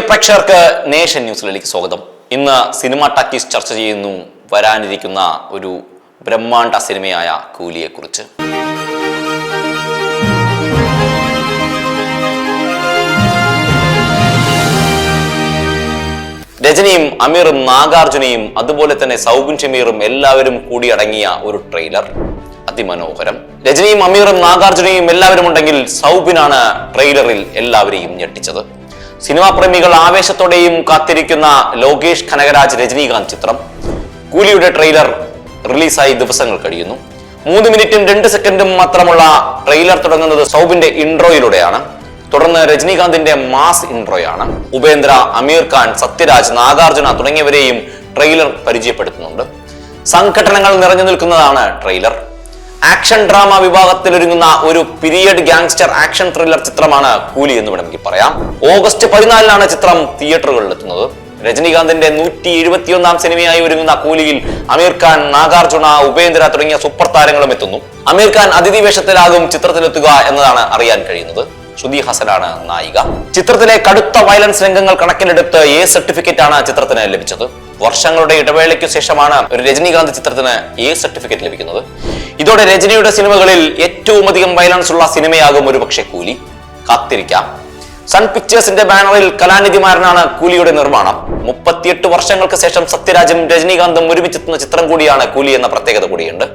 പ്രിയ പ്രേക്ഷകർക്ക് നേഷൻ ന്യൂസിലേക്ക് സ്വാഗതം. ഇന്ന് സിനിമ ടാക്കീസ് ചർച്ച ചെയ്യുന്നു വരാനിരിക്കുന്ന ഒരു ബ്രഹ്മാണ്ഡ സിനിമയായ കൂലിയെക്കുറിച്ച്. രജനിയും അമീറും നാഗാർജുനയും അതുപോലെ തന്നെ സൗബിൻ ഷമീറും എല്ലാവരും കൂടി അടങ്ങിയ ഒരു ട്രെയിലർ. അതിമനോഹരം. രജനിയും അമീറും നാഗാർജുനയും എല്ലാവരും ഉണ്ടെങ്കിൽ സൗബിനാണ് ട്രെയിലറിൽ എല്ലാവരെയും ഞെട്ടിച്ചത്. സിനിമാ പ്രേമികൾ ആവേശത്തോടെയും കാത്തിരിക്കുന്ന ലോകേഷ് കനകരാജ് രജനീകാന്ത് ചിത്രം. കൂലിയുടെ ട്രെയിലർ റിലീസായി ദിവസങ്ങൾ കഴിയുന്നു. മൂന്ന് മിനിറ്റും രണ്ട് സെക്കൻഡും മാത്രമുള്ള ട്രെയിലർ തുടങ്ങുന്നത് സൗബിന്റെ ഇൻട്രോയിലൂടെയാണ്. തുടർന്ന് രജനീകാന്തിന്റെ മാസ് ഇൻട്രോയാണ്. ഉപേന്ദ്ര അമീർ ഖാൻ സത്യരാജ് നാഗാർജുന തുടങ്ങിയവരെയും ട്രെയിലർ പരിചയപ്പെടുത്തുന്നുണ്ട്. സംഘടനകൾ നിറഞ്ഞു നിൽക്കുന്നതാണ് ട്രെയിലർ. ആക്ഷൻ ഡ്രാമ വിഭാഗത്തിൽ ഒരുങ്ങുന്ന ഒരു പീരിയഡ് ഗാങ്സ്റ്റർ ആക്ഷൻ ത്രില്ലർ ചിത്രമാണ് കൂലി എന്ന് വേണമെങ്കിൽ പറയാം. ഓഗസ്റ്റ് പതിനാലിനാണ് ചിത്രം തിയേറ്ററുകളിൽ എത്തുന്നത് രജനീകാന്തിന്റെ നൂറ്റി എഴുപത്തിയൊന്നാം സിനിമയായി ഒരുങ്ങുന്ന കൂലിയിൽ അമീർ ഖാൻ നാഗാർജുന ഉപേന്ദ്ര തുടങ്ങിയ സൂപ്പർ താരങ്ങളും എത്തുന്നു. അമീർ ഖാൻ അതിഥി വേഷത്തിലാകും ചിത്രത്തിലെത്തുക എന്നതാണ് അറിയാൻ കഴിയുന്നത്. ശ്രുതി ഹസനാണ് നായിക. ചിത്രത്തിലെ കടുത്ത വയലൻസ് രംഗങ്ങൾ കണക്കിലെടുത്ത് എ സർട്ടിഫിക്കറ്റ് ആണ് ചിത്രത്തിന് ലഭിച്ചത്. വർഷങ്ങളുടെ ഇടവേളയ്ക്ക് ശേഷമാണ് ഒരു രജനീകാന്ത് ചിത്രത്തിന് എ സർട്ടിഫിക്കറ്റ് ലഭിക്കുന്നത്. ഇതോടെ രജനിയുടെ സിനിമകളിൽ ഏറ്റവും അധികം വയലൻസ് ഉള്ള സിനിമയാകും ഒരുപക്ഷെ കൂലി. കാത്തിരിക്കാം. സൺ പിക്ചേഴ്സിന്റെ ബാനറിൽ കലാനിധിമാരനാണ് കൂലിയുടെ നിർമ്മാണം. മുപ്പത്തിയെട്ട് വർഷങ്ങൾക്ക് ശേഷം സത്യരാജും രജനീകാന്തും ഒരുമിച്ചെത്തുന്ന ചിത്രം കൂടിയാണ് കൂലി എന്ന പ്രത്യേകത കൂടിയുണ്ട്.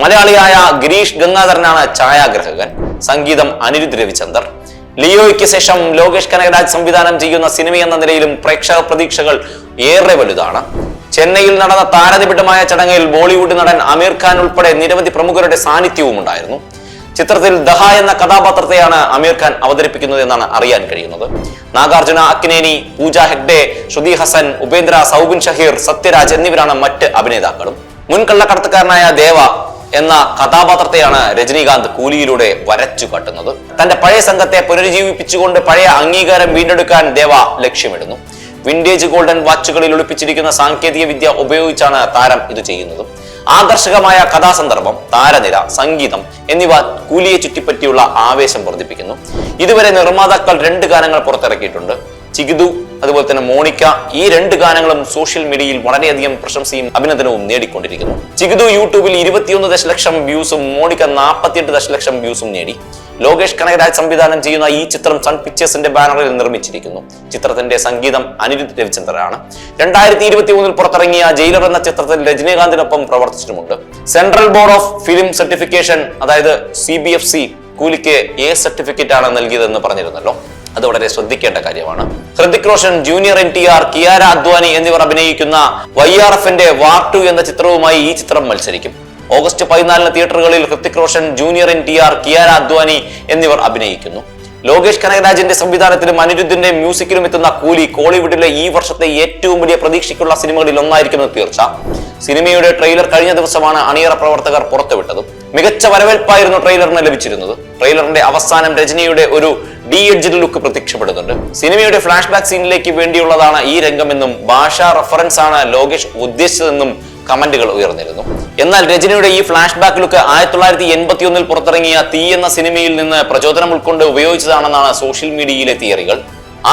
മലയാളിയായ ഗിരീഷ് ഗംഗാധരനാണ് ഛായാഗ്രഹകൻ. സംഗീതം അനിരുദ്ധ് രവിചന്ദർ. ലിയോയ്ക്ക് ശേഷം ലോകേഷ് കനകരാജ് സംവിധാനം ചെയ്യുന്ന സിനിമയെന്ന നിലയിലും പ്രേക്ഷക പ്രതീക്ഷകൾ ഏറെ വലുതാണ്. ചെന്നൈയിൽ നടന്ന താരനിബിഡമായ ചടങ്ങിൽ ബോളിവുഡ് നടൻ അമീർ ഖാൻ ഉൾപ്പെടെ നിരവധി പ്രമുഖരുടെ സാന്നിധ്യവും ഉണ്ടായിരുന്നു. ചിത്രത്തിൽ ദഹ എന്ന കഥാപാത്രത്തെയാണ് അമീർ ഖാൻ അവതരിപ്പിക്കുന്നത് എന്നാണ് അറിയാൻ കഴിയുന്നത്. നാഗാർജുന അക്നേനി പൂജ ഹെഗ്ഡെ ശ്രുതി ഹസൻ ഉപേന്ദ്ര സൗബിൻ ഷഹീർ സത്യരാജ് എന്നിവരാണ് മറ്റ് അഭിനേതാക്കളും. മുൻ കള്ളക്കടത്തുകാരനായ ദേവ എന്ന കഥാപാത്രത്തെയാണ് രജനീകാന്ത് കൂലിയിലൂടെ വരച്ചു കാട്ടുന്നത്. തന്റെ പഴയ സംഘത്തെ പുനരുജ്ജീവിപ്പിച്ചുകൊണ്ട് പഴയ അംഗീകാരം വീണ്ടെടുക്കാൻ ദേവ ലക്ഷ്യമിടുന്നു. വിന്റേജ് ഗോൾഡൻ വാച്ചുകളിൽ ഒളിപ്പിച്ചിരിക്കുന്ന സാങ്കേതിക വിദ്യ ഉപയോഗിച്ചാണ് താരം ഇത് ചെയ്യുന്നത്. ആകർഷകമായ കഥാസന്ദർഭം താരനിര സംഗീതം എന്നിവ കൂലിയെ ചുറ്റിപ്പറ്റിയുള്ള ആവേശം വർദ്ധിപ്പിക്കുന്നു. ഇതുവരെ നിർമ്മാതാക്കൾ രണ്ട് ഗാനങ്ങൾ പുറത്തിറക്കിയിട്ടുണ്ട്. ചികിതു അതുപോലെ തന്നെ മോണിക്ക ഈ രണ്ട് ഗാനങ്ങളും സോഷ്യൽ മീഡിയയിൽ വളരെയധികം പ്രശംസയും അഭിനന്ദനവും നേടിക്കൊണ്ടിരിക്കുന്നു. ചികിതു യൂട്യൂബിൽ ഇരുപത്തിയൊന്ന് ദശലക്ഷം വ്യൂസും മോണിക്ക നാൽപ്പത്തിയെട്ട് ദശലക്ഷം വ്യൂസും നേടി. ലോകേഷ് കനകരാജ് സംവിധാനം ചെയ്യുന്ന ഈ ചിത്രം സൺ പിക്ചേഴ്സിന്റെ ബാനറിൽ നിർമ്മിച്ചിരിക്കുന്നു. ചിത്രത്തിന്റെ സംഗീതം അനിരുദ്ധ് രവിചന്ദ്രനാണ്. രണ്ടായിരത്തി ഇരുപത്തി മൂന്നിൽ പുറത്തിറങ്ങിയ ജയിലർ എന്ന ചിത്രത്തിൽ രജനീകാന്തിനൊപ്പം പ്രവർത്തിച്ചിട്ടുമുണ്ട്. Central Board of Film Certification അതായത് സി ബി എഫ് സി കൂലിക്ക് എ സർട്ടിഫിക്കറ്റ് ആണ് നൽകിയതെന്ന് പറഞ്ഞിരുന്നല്ലോ. അത് വളരെ ശ്രദ്ധിക്കേണ്ട കാര്യമാണ്. Hrithik Roshan Junior N T R Kiara Advani എന്നിവർ അഭിനയിക്കുന്ന വൈ ആർ എഫിന്റെ വാർ ടു എന്ന ചിത്രവുമായി ഈ ചിത്രം മത്സരിക്കും. ഓഗസ്റ്റ് പതിനാലിന് തിയേറ്ററുകളിൽ Hrithik Roshan Junior N T R Kiara Advani എന്നിവർ അഭിനയിക്കുന്നു. ലോകേഷ് കനകരാജിന്റെ സംവിധാനത്തിലും അനിരുദ്ധിന്റെ മ്യൂസിക്കിലും എത്തുന്ന കൂലി കോളിവുഡിലെ ഈ വർഷത്തെ ഏറ്റവും വലിയ പ്രതീക്ഷയ്ക്കുള്ള സിനിമകളിൽ ഒന്നായിരിക്കുമെന്ന് തീർച്ച. സിനിമയുടെ ട്രെയിലർ കഴിഞ്ഞ ദിവസമാണ് അണിയറ പ്രവർത്തകർ പുറത്തുവിട്ടത്. മികച്ച വരവേൽപ്പായിരുന്നു ട്രെയിലറിന് ലഭിച്ചിരുന്നത്. ട്രെയിലറിന്റെ അവസാനം രജനിയുടെ ഒരു ഡി എഡ്ജഡ് ലുക്ക് പ്രത്യക്ഷപ്പെടുന്നുണ്ട്. സിനിമയുടെ ഫ്ലാഷ് ബാക്ക് സീനിലേക്ക് വേണ്ടിയുള്ളതാണ് ഈ രംഗമെന്നും ഭാഷാ റെഫറൻസ് ആണ് ലോകേഷ് ഉദ്ദേശിച്ചതെന്നും കമന്റുകൾ ഉയർന്നിരുന്നു. എന്നാൽ രജനിയുടെ ഈ ഫ്ലാഷ് ബാക്ക് ലുക്ക് ആയിരത്തി തൊള്ളായിരത്തി എൺപത്തി ഒന്നിൽ പുറത്തിറങ്ങിയ തീ എന്ന സിനിമയിൽ നിന്ന് പ്രചോദനം ഉൾക്കൊണ്ട് ഉപയോഗിച്ചതാണെന്നാണ് സോഷ്യൽ മീഡിയയിലെ തിയറികൾ.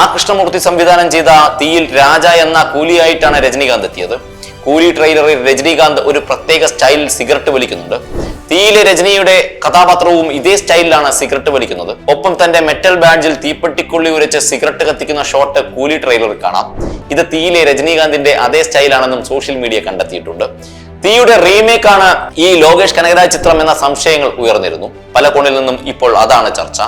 ആ കൃഷ്ണമൂർത്തി സംവിധാനം ചെയ്ത തീയിൽ രാജ എന്ന കൂലിയായിട്ടാണ് രജനീകാന്ത് എത്തിയത്. കൂലി ട്രെയിലറിൽ രജനീകാന്ത് ഒരു പ്രത്യേക സ്റ്റൈലിൽ സിഗരറ്റ് വലിക്കുന്നുണ്ട്. തീയിലെ രജനിയുടെ കഥാപാത്രവും ഇതേ സ്റ്റൈലിലാണ് സിഗരറ്റ് വലിക്കുന്നത്. ഒപ്പം തന്റെ മെറ്റൽ ബാഡ്ജിൽ തീപ്പെട്ടിക്കുള്ളി ഉരച്ച് സിഗരറ്റ് കത്തിക്കുന്ന ഷോട്ട് കൂലി ട്രെയിലറിൽ കാണാം. ഇത് തീയിലെ രജനീകാന്തിന്റെ അതേ സ്റ്റൈലാണെന്നും സോഷ്യൽ മീഡിയ കണ്ടെത്തിയിട്ടുണ്ട്. തീയുടെ റീമേക്ക് ആണ് ഈ ലോകേഷ് കനകരാജ് ചിത്രം എന്ന സംശയങ്ങൾ ഉയർന്നിരുന്നു. പല കോണിൽ നിന്നും ഇപ്പോൾ അതാണ് ചർച്ച.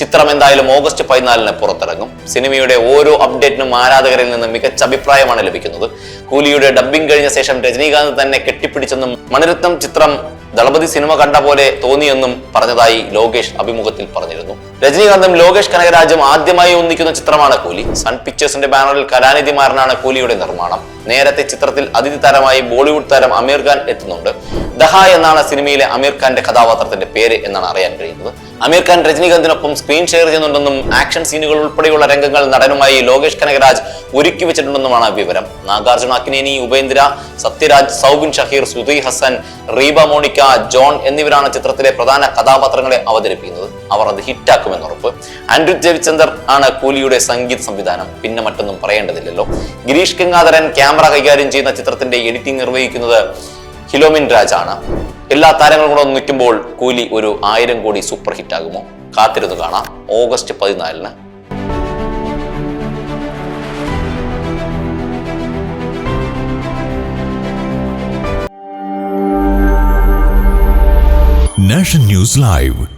ചിത്രം എന്തായാലും ഓഗസ്റ്റ് പതിനാലിന് പുറത്തിറങ്ങും. സിനിമയുടെ ഓരോ അപ്ഡേറ്റിനും ആരാധകരിൽ നിന്ന് മികച്ച അഭിപ്രായമാണ് ലഭിക്കുന്നത്. കൂലിയുടെ ഡബ്ബിംഗ് കഴിഞ്ഞ ശേഷം രജനീകാന്ത് തന്നെ കെട്ടിപ്പിടിച്ചെന്നും മണിരത്നം ചിത്രം ദളപതി സിനിമ കണ്ട പോലെ തോന്നിയെന്നും പറഞ്ഞതായി ലോകേഷ് അഭിമുഖത്തിൽ പറഞ്ഞിരുന്നു. രജനീകാന്തും ലോകേഷ് കനകരാജും ആദ്യമായി ഒന്നിക്കുന്ന ചിത്രമാണ് കൂലി. സൺ പിക്ചേഴ്സിന്റെ ബാനറിൽ കലാനിധിമാരനാണ് കൂലിയുടെ നിർമ്മാണം. നേരത്തെ ചിത്രത്തിൽ അതിഥി താരമായി ബോളിവുഡ് താരം അമീർ ഖാൻ എത്തുന്നുണ്ട്. ദഹ എന്നാണ് സിനിമയിലെ അമീർ ഖാന്റെ കഥാപാത്രത്തിന്റെ പേര് എന്നാണ് അറിയാൻ കഴിയുന്നത്. അമീർ ഖാൻ രജനീകാന്തിനൊപ്പം സ്ക്രീൻ ഷെയർ ചെയ്യുന്നുണ്ടെന്നും ആക്ഷൻ സീനുകൾ ഉൾപ്പെടെയുള്ള രംഗങ്ങൾ നടനുമായി ലോകേഷ് കനകരാജ് ഒരുക്കി വെച്ചിട്ടുണ്ടെന്നുമാണ് വിവരം. നാഗാർജുന അക്നേനി ഉപേന്ദ്ര സത്യരാജ് സൗബിൻ ഷഹീർ സുധി ഹസൻ റീബ മോണിക്ക ജോൺ എന്നിവരാണ് ചിത്രത്തിലെ പ്രധാന കഥാപാത്രങ്ങളെ അവതരിപ്പിക്കുന്നത്. അവർ അത് ഹിറ്റാക്കുമെന്നുറപ്പ് ആൻഡ്രു രവിചന്ദർ ആണ് കൂലിയുടെ സംഗീത സംവിധാനം. പിന്നെ മറ്റൊന്നും പറയേണ്ടതില്ലല്ലോ. ഗിരീഷ് ഗംഗാധരൻ ക്യാമറ കൈകാര്യം ചെയ്യുന്ന ചിത്രത്തിന്റെ എഡിറ്റിംഗ് നിർവഹിക്കുന്നത് ഹിലോമിൻ രാജാണ് എല്ലാ താരങ്ങളും കൂടെ നിൽക്കുമ്പോൾ കൂലി ഒരു ആയിരം കോടി സൂപ്പർ ഹിറ്റ് ആകുമോ? കാത്തിരുന്ന് കാണാം. ഓഗസ്റ്റ് പതിനാലിന്. Nation news live.